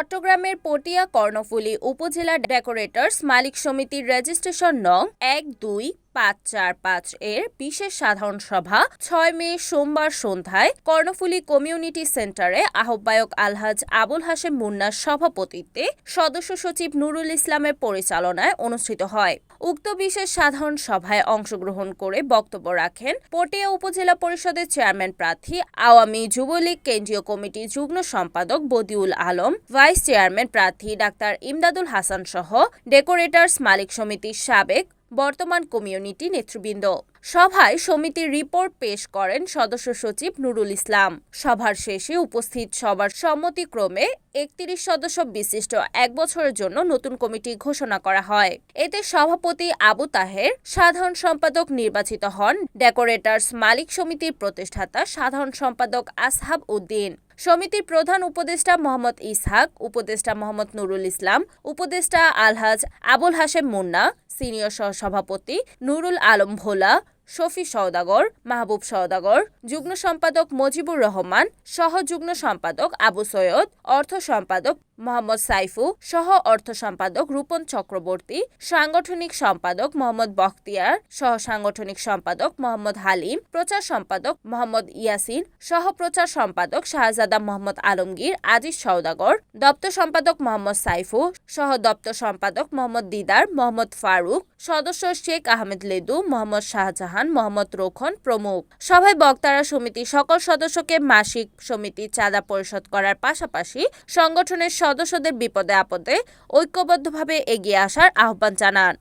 চট্টগ্রামের পটিয়া কর্ণফুলী উপজেলা ডেকোরেটর্স মালিক সমিতির রেজিস্ট্রেশন নং এক দুই পাঁচ চার পাঁচ এর বিশেষ সাধারণ সভা ছয় মে সোমবার সন্ধ্যায় কর্ণফুলী কমিউনিটি সেন্টারে আহ্বায়ক আলহাজ আবুল হাশেম মুন্নার সভাপতিত্বে সদস্য সচিব নুরুল ইসলামের পরিচালনায় অনুষ্ঠিত হয়। উক্ত বিশেষ সাধারণ সভায় অংশগ্রহণ করে বক্তব্য রাখেন পটিয়া উপজেলা পরিষদের চেয়ারম্যান প্রার্থী, আওয়ামী যুবলীগ কেন্দ্রীয় কমিটি যুগ্ম সম্পাদক বদিউল আলম, ভাইস চেয়ারম্যান প্রার্থী ডাক্তার ইমদাদুল হাসান সহ ডেকোরেটর্স মালিক সমিতির সাবেক বর্তমান কমিউনিটি নেতৃবৃন্দ। সভায় সমিতির রিপোর্ট পেশ করেন সদস্য সচিব নুরুল ইসলাম। সভার শেষে উপস্থিত সবার সম্মতিক্রমে একত্রিশ সদস্য বিশিষ্ট এক বছরের জন্য নতুন কমিটি ঘোষণা করা হয়। এতে সভাপতি আবু তাহের, সাধারণ সম্পাদক নির্বাচিত হন, ডেকোরেটার্স মালিক সমিতির প্রতিষ্ঠাতা, সাধারণ সম্পাদক আসহাব উদ্দিন। সমিতির প্রধান উপদেষ্টা মোহাম্মদ ইসহাক, উপদেষ্টা মোহাম্মদ নুরুল ইসলাম, উপদেষ্টা আলহাজ আবুল হাশেম মুন্না, সিনিয়র সহসভাপতি নুরুল আলম ভোলা, শফি সওদাগর, মাহবুব সওদাগর, যুগ্ম সম্পাদক মজিবুর রহমান সহ যুগ্ম সম্পাদক আবু সৈয়দ, অর্থ সম্পাদক মোহাম্মদ সাইফু, সহ অর্থ সম্পাদক রূপন চক্রবর্তী, সাংগঠনিক সম্পাদক মোহাম্মদ বখতিয়ার, সহ সাংগঠনিক সম্পাদক মোহাম্মদ হালিম, প্রচার সম্পাদক মোহাম্মদ ইয়াসিন, সহ প্রচার সম্পাদক শাহজাদা মোহাম্মদ আলমগীর, আজিজ সৌদাগর দপ্তর সম্পাদক মোহাম্মদ সাইফু, সহ দপ্তর সম্পাদক মোহাম্মদ দিদার, মোহাম্মদ ফারুক, সদস্য শেখ আহমেদ লেদু, মোহাম্মদ শাহজাহান, মোহাম্মদ রোখন প্রমুখ। সভায় বক্তারা সমিতির সকল সদস্যকে মাসিক সমিতি চাঁদা পরিশোধ করার পাশাপাশি সংগঠনের সদস্যদের বিপদে আপদে ঐক্যবদ্ধভাবে এগিয়ে আসার আহ্বান জানান।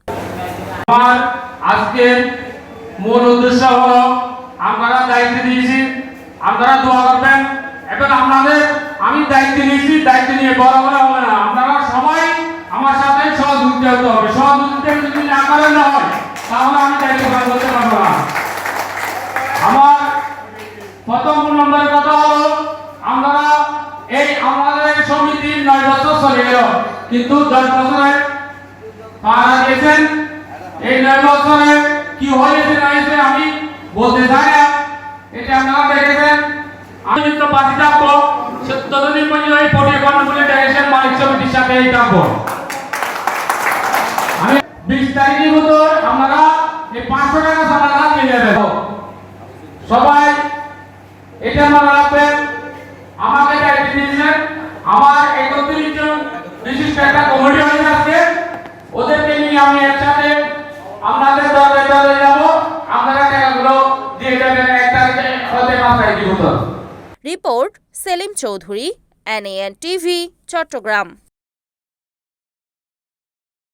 আমার আজকের মূল উদ্দেশ্য আপনারা দায়িত্ব দিয়েছি আপনারা দোয়া করবেন। আপনাদের, আমি দায়িত্ব নিয়েছি, দায়িত্ব নিয়ে বড় করা হবে না। আপনারা সবাই আমার সাথে সহযোগিতা হতে হবে। সহযোগিতা যদি না করেন না হয়, তাহলে আমি দায়িত্ব পালন করতে পারব না। আমার প্রথম নম্বরের কথা বছর কিন্তু দশ বছরে মারা গেছেন এই নয় বছরে কি হয়েছে না হয়েছে আমি বলতে চাই না। এটা আপনারা দেখেছেন। আমি তো পাশে থাকব ততদিন পর্যন্ত এই পটিয়া কর্ণফুলি ডেকেছেন মালিক সমিতির সাথে এই থাকব আমি বিশ তারিখের মতো আপনারা এই পাঁচশো টাকা সাদা নিয়ে যাবেন সবাই, এটা মনে রাখবেন আমাকে দায়িত্ব দিয়েছেন আমার একত্রিশ জন একটা কমিটি হয়ে আজকে ওদেরকে নিয়ে আমি একসাথে আপনাদের দলে দলে যাব। আপনারা টাকাগুলো দিয়ে দেবেন, এক তারিখে হতে মাথায় দিব report Selim Chowdhury NAN TV Chattogram.